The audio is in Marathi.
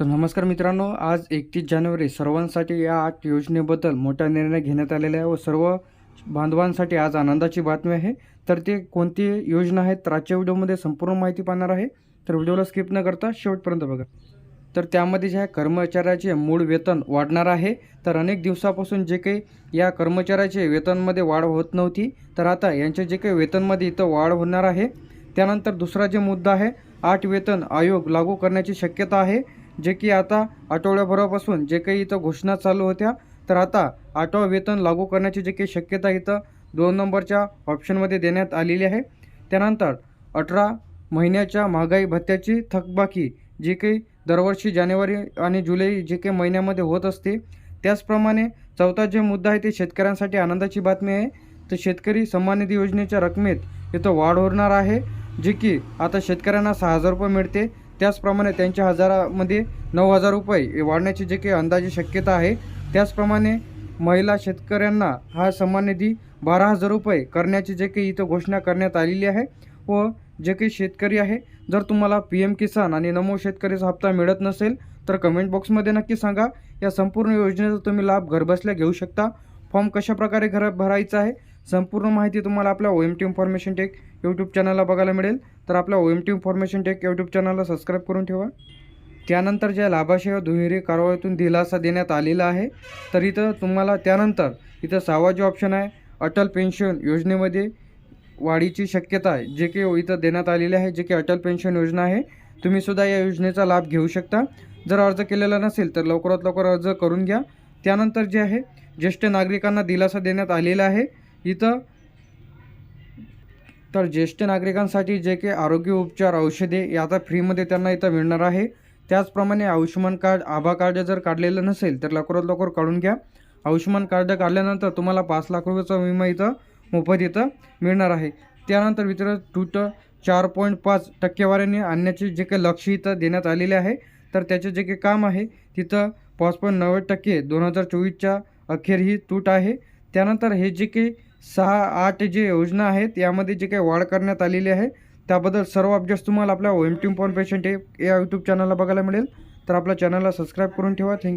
तर नमस्कार मित्रांनो आज एकतीस जानेवारी सर्वांसाठी या आठ योजनेबद्दल मोठा निर्णय घेण्यात आलेला आहे व सर्व बांधवांसाठी आज आनंदाची बातमी आहे. तर ते कोणती योजना आहेत तर आजच्या व्हिडिओमध्ये संपूर्ण माहिती पाहणार आहे. तर व्हिडिओला स्किप न करता शेवटपर्यंत बघा. तर त्यामध्ये जे आहे कर्मचाऱ्याचे मूळ वेतन वाढणार आहे. तर अनेक दिवसापासून जे काही या कर्मचाऱ्याचे वेतनमध्ये वाढ होत नव्हती तर आता यांचे जे काही वेतनमध्ये इथं वाढ होणार आहे त्यानंतर दुसरा जे मुद्दा आहे आठ वेतन आयोग लागू करण्याची शक्यता आहे. जे की आता आठवड्याभरापासून जे काही इथं घोषणा चालू होत्या तर आता आठवं वेतन लागू करण्याची जे काही शक्यता इथं दोन नंबरच्या ऑप्शनमध्ये देण्यात आलेली आहे. त्यानंतर अठरा महिन्याच्या महागाई भत्त्याची थकबाकी जी काही दरवर्षी जानेवारी आणि जुलै जे काही महिन्यामध्ये होत असते त्याचप्रमाणे चौथा जे मुद्दा आहे ते शेतकऱ्यांसाठी आनंदाची बातमी आहे. तर शेतकरी सन्मान निधी योजनेच्या रकमेत इथं वाढ होणार आहे जे की आता शेतकऱ्यांना सहा हजार रुपये मिळते. त्याचप्रमाणे त्यांच्या हजारामध्ये नऊ हजार रुपये वाढण्याची जे काही अंदाजे शक्यता आहे त्याचप्रमाणे महिला शेतकऱ्यांना हा सन्मान निधी बारा हजार रुपये करण्याची जे काही इथं घोषणा करण्यात आलेली आहे व जे काही शेतकरी आहे जर तुम्हाला पी एम किसान आणि नमो शेतकरीचा हप्ता मिळत नसेल तर कमेंट बॉक्समध्ये नक्की सांगा. या संपूर्ण योजनेचा तुम्ही लाभ घरबसल्या घेऊ शकता. फॉर्म कशाप्रकारे घर भरायचा आहे संपूर्ण माहिती तुम्हाला आपल्या O M T information tech YouTube चॅनलला बघायला मिळेल. तर आपल्या O M T information tech YouTube चॅनलला सबस्क्राईब करून ठेवा. त्यानंतर ज्या लाभाशय दुहेरी कारवाईतून दिलासा देण्यात आलेला आहे तर इथं तुम्हाला त्यानंतर इथं सहावा जो ऑप्शन आहे अटल पेन्शन योजनेमध्ये वाढीची शक्यता आहे जे की इथं देण्यात आलेले आहे जे की अटल पेन्शन योजना आहे. तुम्हीसुद्धा या योजनेचा लाभ घेऊ शकता. जर अर्ज केलेला नसेल तर लवकरात लवकर अर्ज करून घ्या. त्यानंतर जे आहे ज्येष्ठ नागरिकांना दिलासा देण्यात आलेला आहे. इथं तर ज्येष्ठ नागरिकांसाठी जे काही आरोग्य उपचार औषधे हे आता फ्रीमध्ये त्यांना इथं मिळणार आहे. त्याचप्रमाणे आयुष्यमान कार्ड आभा कार्ड जर काढलेलं नसेल तर लवकरात लवकर काढून घ्या. आयुष्यमान कार्ड काढल्यानंतर तुम्हाला पाच लाख रुपयाचा विमा इथं मोफत इथं मिळणार आहे. त्यानंतर मित्र टूट चार पॉईंट पाच टक्केवारीने आणण्याचे जे काही लक्ष इथं देण्यात आलेले आहे तर त्याचे जे काही काम आहे तिथं पाच पॉईंट नव्वद टक्के दोन हजार चोवीसच्या अखेर ही तूट आहे. त्यानंतर हे जे काही सहा आठ जे योजना आहेत यामध्ये जे काही वाढ करण्यात आलेली आहे त्याबद्दल सर्व अपडेट्स तुम्हाला आपल्या O M T information patient या यूट्यूब चॅनलला बघायला मिळेल. तर आपल्या चॅनलला सबस्क्राईब करून ठेवा. थँक्यू